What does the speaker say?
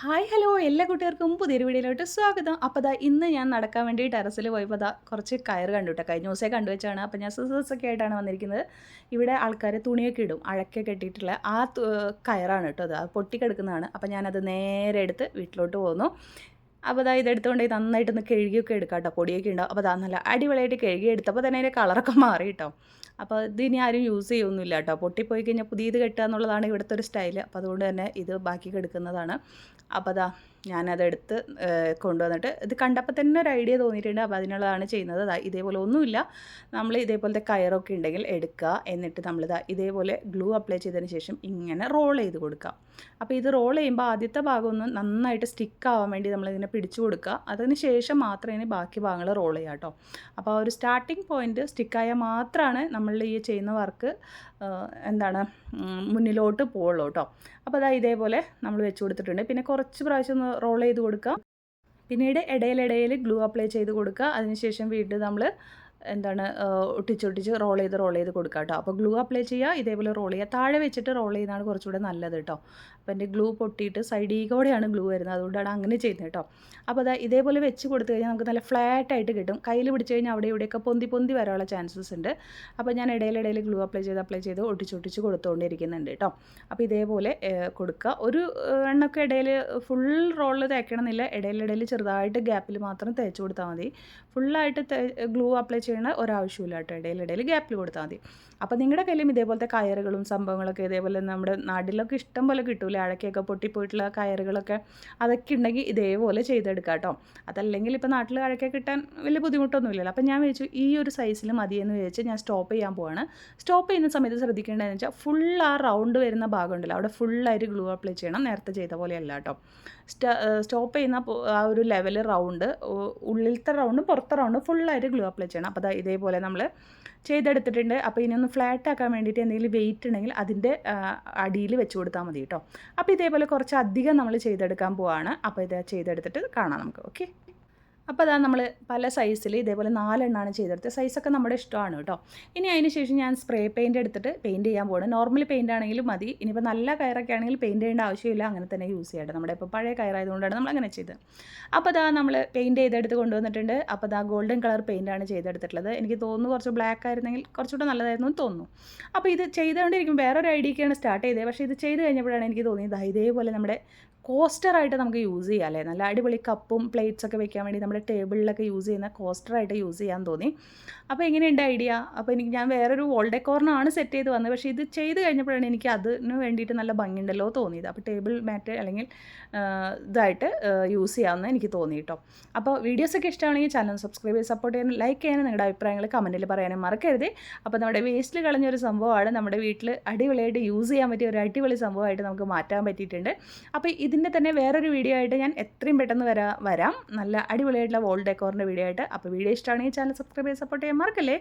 Hi hello എല്ലാ കുട്ടികൾക്കും പുതിയൊരു വീഡിയോയിലോട്ട് സ്വാഗതം. അപ്പോൾ ദാ ഇന്ന് ഞാൻ നടക്കാൻ വേണ്ടി ടെറസിൽ പോയപ്പോൾ ദാ കുറച്ച് കയർ കണ്ടു കേട്ടോ കഴിഞ്ഞ ദിവസമേ കണ്ടു വെച്ചാണ്. അപ്പോൾ ഞാൻ ഒക്കെ ആയിട്ടാണ് വന്നിരിക്കുന്നത്. ഇവിടെ ആൾക്കാർ തുണിയൊക്കെ ഇടും. അഴക്കെ കെട്ടിയിട്ടുള്ള ആ കയറാണ് കേട്ടോ അത് പൊട്ടിക്കെടുക്കുന്നതാണ് അപ്പോൾ ഞാനത് നേരെ എടുത്ത് വീട്ടിലോട്ട് പോന്നു അപ്പോൾ അതാ ഇതെടുത്തുകൊണ്ട് നന്നായിട്ടൊന്ന് കഴുകിയൊക്കെ എടുക്കാം കേട്ടോ പൊടിയൊക്കെ ഉണ്ടാവും. അപ്പോൾ അതാ നല്ല അടിപൊളിയായിട്ട് കഴുകി എടുത്തപ്പോൾ തന്നെ അതിന്റെ കളറൊക്കെ മാറി കേട്ടോ അപ്പോൾ ഇതിനി ആരും യൂസ് ചെയ്യൊന്നുമില്ല കേട്ടോ പൊട്ടിപ്പോയി കഴിഞ്ഞാൽ പുതിയത് കെട്ടുക എന്നുള്ളതാണ് ഇവിടുത്തെ ഒരു സ്റ്റൈൽ അപ്പോൾ അതുകൊണ്ട് തന്നെ ഇത് ബാക്കി കെടുക്കുന്നതാണ്. അപ്പോൾ അതാ ഞാനതെടുത്ത് കൊണ്ടുവന്നിട്ട് ഇത് കണ്ടപ്പോൾ തന്നെ ഒരു ഐഡിയ തോന്നിയിട്ടുണ്ട്. അപ്പോൾ അതിനുള്ളതാണ് ചെയ്യുന്നത്. ഇതേപോലെ ഒന്നുമില്ല. നമ്മൾ ഇതേപോലത്തെ കയറൊക്കെ ഉണ്ടെങ്കിൽ എടുക്കുക. എന്നിട്ട് നമ്മളിതാ ഇതേപോലെ ഗ്ലൂ അപ്ലൈ ചെയ്തതിന് ശേഷം ഇങ്ങനെ റോൾ ചെയ്ത് കൊടുക്കുക. അപ്പോൾ ഇത് റോൾ ചെയ്യുമ്പോൾ ആദ്യത്തെ ഭാഗം ഒന്ന് നന്നായിട്ട് സ്റ്റിക്ക് ആവാൻ വേണ്ടി നമ്മളിതിനെ പിടിച്ചു കൊടുക്കുക. അതിന് ശേഷം മാത്രമേ ഇനി ബാക്കി ഭാഗങ്ങൾ റോൾ ചെയ്യുക കേട്ടോ. അപ്പോൾ ഒരു സ്റ്റാർട്ടിങ് പോയിന്റ് സ്റ്റിക്കായാൽ മാത്രമാണ് നമ്മൾ ഈ ചെയ്യുന്ന വർക്ക് എന്താണ് മുന്നിലോട്ട് പോകുള്ളൂ കേട്ടോ. അപ്പോൾ അതാ ഇതേപോലെ നമ്മൾ വെച്ച് കൊടുത്തിട്ടുണ്ട്. പിന്നെ കുറച്ച് പ്രാവശ്യം ഒന്ന് റോൾ ചെയ്ത് കൊടുക്കുക പിന്നീട് ഇടയിലിടയിൽ ഗ്ലൂ അപ്ലൈ ചെയ്ത് കൊടുക്കുക. അതിനുശേഷം വീണ്ടും നമ്മൾ എന്താണ് ഒട്ടിച്ചൊട്ടിച്ച് റോൾ ചെയ്ത് റോൾ ചെയ്ത് കൊടുക്കുക കേട്ടോ അപ്പോൾ ഗ്ലൂ അപ്ലൈ ചെയ്യുക ഇതേപോലെ റോൾ ചെയ്യുക താഴെ വെച്ചിട്ട് റോൾ ചെയ്യുന്നതാണ് കുറച്ചുകൂടെ നല്ലത് കേട്ടോ അപ്പോൾ എന്റെ ഗ്ലൂ പൊട്ടിയിട്ട് സൈഡിൽ ഗ്ലൂ വരുന്നത്. അതുകൊണ്ടാണ് അങ്ങനെ ചെയ്യുന്നത് കേട്ടോ അപ്പോൾ അതാ ഇതേപോലെ വെച്ച് കൊടുത്തു കഴിഞ്ഞാൽ നമുക്ക് നല്ല ഫ്ലാറ്റ് ആയിട്ട് കിട്ടും. കയ്യിൽ പിടിച്ച് കഴിഞ്ഞാൽ അവിടെ ഇവിടെയൊക്കെ പൊന്തി പൊന്തി വരാനുള്ള ചാൻസസ് ഉണ്ട്. അപ്പോൾ ഞാൻ ഇടയിലിടയിൽ ഗ്ലൂ അപ്ലൈ ചെയ്ത് അപ്ലൈ ചെയ്ത് ഒട്ടിച്ചൊട്ടിച്ച് കൊടുത്തുകൊണ്ടിരിക്കുന്നുണ്ട് കേട്ടോ അപ്പോൾ ഇതേപോലെ കൊടുക്കുക ഒരു എണ്ണൊക്കെ ഇടയിൽ ഫുൾ റോളിൽ തേക്കണമെന്നില്ല. ഇടയിലിടയിൽ ചെറുതായിട്ട് ഗ്യാപ്പിൽ മാത്രം തേച്ച് കൊടുത്താൽ മതി. ഫുള്ളായിട്ട് ഗ്ലൂ അപ്ലൈ ചെയ്യണ ഒരാവശ്യമില്ല കേട്ടോ. ഇടയിലിടയിൽ ഗ്യാപ്പിൽ കൊടുത്താൽ മതി. അപ്പോൾ നിങ്ങളുടെ കയ്യിലും ഇതേപോലത്തെ കയറുകളും സംഭവങ്ങളൊക്കെ ഇതേപോലെ നമ്മുടെ നാട്ടിലൊക്കെ ഇഷ്ടം പോലെ കിട്ടൂലേ? അഴക്കൊക്കെ പൊട്ടിപ്പോയിട്ടുള്ള കയറുകളൊക്കെ അതൊക്കെ ഉണ്ടെങ്കിൽ ഇതേപോലെ ചെയ്തെടുക്കാം കേട്ടോ. അതല്ലെങ്കിൽ ഇപ്പോൾ നാട്ടിൽ അഴക്കെ കിട്ടാൻ വലിയ ബുദ്ധിമുട്ടൊന്നുമില്ലല്ലോ. അപ്പോൾ ഞാൻ വിചാരിച്ചു ഈ ഒരു സൈസിൽ മതിയെന്ന് വിചാരിച്ച് ഞാൻ സ്റ്റോപ്പ് ചെയ്യാൻ പോവാണ്. സ്റ്റോപ്പ് ചെയ്യുന്ന സമയത്ത് ശ്രദ്ധിക്കേണ്ടതെന്ന് വെച്ചാൽ ഫുൾ ആ റൗണ്ട് വരുന്ന ഭാഗം ഉണ്ടല്ലോ അവിടെ ഫുള്ളായിട്ട് ഗ്ലൂ അപ്ലൈ ചെയ്യണം. നേരത്തെ ചെയ്ത പോലെയല്ല കേട്ടോ. സ്റ്റോപ്പ് ചെയ്യുന്ന ആ ഒരു ലെവൽ റൗണ്ട് ഉള്ളിലത്തെ റൗണ്ടും പുറത്തെ റൗണ്ടും ഫുള്ളായിട്ട് ഗ്ലൂ അപ്ലൈ ചെയ്യണം. അപ്പോൾ ദാ ഇതേപോലെ നമ്മൾ ചെയ്തെടുത്തിട്ടുണ്ട്. അപ്പോൾ ഇനി ഒന്ന് ഫ്ലാറ്റ് ആക്കാൻ വേണ്ടിയിട്ട് എന്തെങ്കിലും വെയിറ്റ് ഉണ്ടെങ്കിൽ അതിന്റെ അടിയിൽ വെച്ച് കൊടുത്താൽ മതി കേട്ടോ. അപ്പോൾ ഇതേപോലെ കുറച്ച് അധികം നമ്മൾ ചെയ്തെടുക്കാൻ പോവാണ്. അപ്പോൾ ഇത് ചെയ്തെടുത്തിട്ട് കാണാം നമുക്ക്. ഓക്കെ അപ്പോൾ അതാ നമ്മൾ പല സൈസിൽ ഇതേപോലെ നാലെണ്ണമാണ് ചെയ്തെടുത്തത്. സൈസൊക്കെ നമ്മുടെ ഇഷ്ടമാണ് കേട്ടോ ഇനി അതിന് ശേഷം ഞാൻ സ്പ്രേ പെയിന്റ് എടുത്തിട്ട് പെയിന്റ് ചെയ്യാൻ പോകണം നോർമൽ പെയിന്റ് ആണെങ്കിലും മതി. ഇനിയിപ്പോൾ നല്ല കയറൊക്കെ ആണെങ്കിൽ പെയിന്റ് ചെയ്യേണ്ട ആവശ്യമില്ല. അങ്ങനെ തന്നെ യൂസ് ചെയ്യട്ടെ. നമ്മുടെ ഇപ്പോൾ പഴയ കയറായതുകൊണ്ടാണ് നമ്മൾ അങ്ങനെ ചെയ്തത്. അപ്പോൾ അതാ നമ്മൾ പെയിന്റ് ചെയ്തെടുത്ത് കൊണ്ടുവന്നിട്ടുണ്ട്. അപ്പോൾ അതാ ഗോൾഡൻ കളർ പെയിന്റാണ് ചെയ്തെടുത്തിട്ടുള്ളത്. എനിക്ക് തോന്നുന്നു കുറച്ച് ബ്ലാക്ക് ആയിരുന്നെങ്കിൽ കുറച്ചുകൂടെ നല്ലതായിരുന്നു എന്ന് തോന്നുന്നു. അപ്പോൾ ഇത് ചെയ്തുകൊണ്ടിരിക്കും വേറൊരു ഐഡിയക്കാണ് സ്റ്റാർട്ട് ചെയ്തത്. പക്ഷേ ഇത് ചെയ്ത് കഴിഞ്ഞപ്പോഴാണ് എനിക്ക് തോന്നിയത് ഇതേപോലെ നമ്മുടെ കോസ്റ്ററായിട്ട് നമുക്ക് യൂസ് ചെയ്യാം അല്ലേ? നല്ല അടിപൊളി കപ്പും പ്ലേറ്റ്സ് ഒക്കെ വെക്കാൻ വേണ്ടി നമ്മുടെ ടേബിളിലൊക്കെ യൂസ് ചെയ്യുന്ന കോസ്റ്ററായിട്ട് യൂസ് ചെയ്യാൻ തോന്നി. അപ്പോൾ എങ്ങനെയുണ്ട് ഐഡിയ? അപ്പോൾ എനിക്ക് ഞാൻ വേറൊരു വോൾ ഡെക്കോറിനാണ് സെറ്റ് ചെയ്ത് വന്നത്. പക്ഷേ ഇത് ചെയ്ത് കഴിഞ്ഞപ്പോഴാണ് എനിക്ക് അതിന് വേണ്ടിയിട്ട് നല്ല ഭംഗിയുണ്ടല്ലോ തോന്നിയത്. അപ്പോൾ ടേബിൾ മാറ്റ് അല്ലെങ്കിൽ ഇതായിട്ട് യൂസ് ചെയ്യാമെന്ന് എനിക്ക് തോന്നി കേട്ടോ അപ്പോൾ വീഡിയോസൊക്കെ ഇഷ്ടമാണെങ്കിൽ ചാനൽ സബ്സ്ക്രൈബ് ചെയ്ത് സപ്പോർട്ട് ചെയ്യാനും ലൈക്ക് ചെയ്യാനും നിങ്ങളുടെ അഭിപ്രായങ്ങൾ കമന്റിൽ പറയാനും മറക്കരുത്. അപ്പോൾ നമ്മുടെ വേസ്റ്റിൽ കളഞ്ഞൊരു സംഭവമാണ് നമ്മുടെ വീട്ടിൽ അടിപൊളിയായിട്ട് യൂസ് ചെയ്യാൻ പറ്റിയ ഒരു അടിപൊളി സംഭവമായിട്ട് നമുക്ക് മാറ്റാൻ പറ്റിയിട്ടുണ്ട്. അപ്പോൾ ഇതിന്റെ തന്നെ വേറൊരു വീഡിയോ ആയിട്ട് ഞാൻ എത്രയും പെട്ടെന്ന് വരാ വരാം. നല്ല അടിപൊളിയായിട്ടുള്ള വോൾ ഡെക്കോറിന്റെ വീഡിയോ ആയിട്ട്. അപ്പോൾ വീഡിയോ ഇഷ്ടമാണെങ്കിൽ ചാനൽ സബ്സ്ക്രൈബ് ചെയ്ത് സപ്പോർട്ട് ചെയ്യാൻ മറക്കല്ലേ?